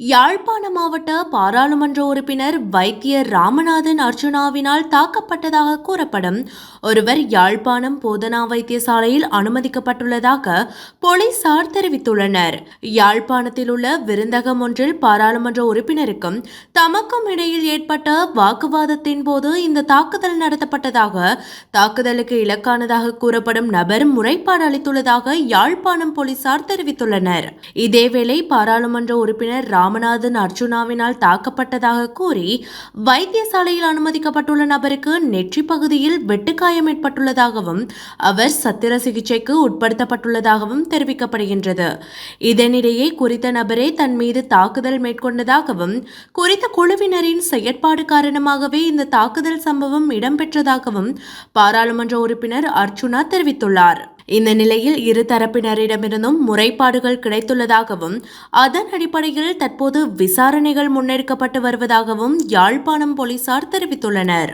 யாழ்ப்பாண மாவட்ட பாராளுமன்ற உறுப்பினர் வைத்தியர் ராமநாதன் அர்ஜுனாவினால் தாக்கப்பட்டதாக கூறப்படும். ஒருவர் யாழ்ப்பாணம் போதனா வைத்தியசாலையில் அனுமதிக்கப்பட்டுள்ளதாக போலீசார் தெரிவித்துள்ளனர். யாழ்ப்பாணத்தில் உள்ள விருந்தகம் ஒன்றில் பாராளுமன்ற உறுப்பினருக்கும் தமக்கும் இடையில் ஏற்பட்ட வாக்குவாதத்தின் போது இந்த தாக்குதல் நடத்தப்பட்டதாக தாக்குதலுக்கு இலக்கானதாக கூறப்படும் நபர் முறைப்பாடு அளித்துள்ளதாக யாழ்ப்பாணம் போலீசார் தெரிவித்துள்ளனர். இதேவேளை பாராளுமன்ற உறுப்பினர் ராமநாதன் அர்ஜுனாவினால் தாக்கப்பட்டதாக கூறி வைத்தியசாலையில் அனுமதிக்கப்பட்டுள்ள நபருக்கு நெற்றி பகுதியில் வெட்டுக்காயம் ஏற்பட்டுள்ளதாகவும் அவர் சத்திர சிகிச்சைக்கு உட்படுத்தப்பட்டுள்ளதாகவும் தெரிவிக்கப்படுகின்றது. இதனிடையே குறித்த நபரே தன் மீது தாக்குதல் மேற்கொண்டதாகவும் குறித்த குழுவினரின் செயற்பாடு காரணமாகவே இந்த தாக்குதல் சம்பவம் இடம்பெற்றதாகவும் பாராளுமன்ற உறுப்பினர் அர்ச்சுனா தெரிவித்துள்ளார். இந்த நிலையில் இரு தரப்பினரிடமிருந்தும் முறைப்பாடுகள் கிடைத்துள்ளதாகவும் அதன் அடிப்படையில் தற்போது விசாரணைகள் முன்னெடுக்கப்பட்டு வருவதாகவும் யாழ்ப்பாணம் போலீசார் தெரிவித்துள்ளனர்.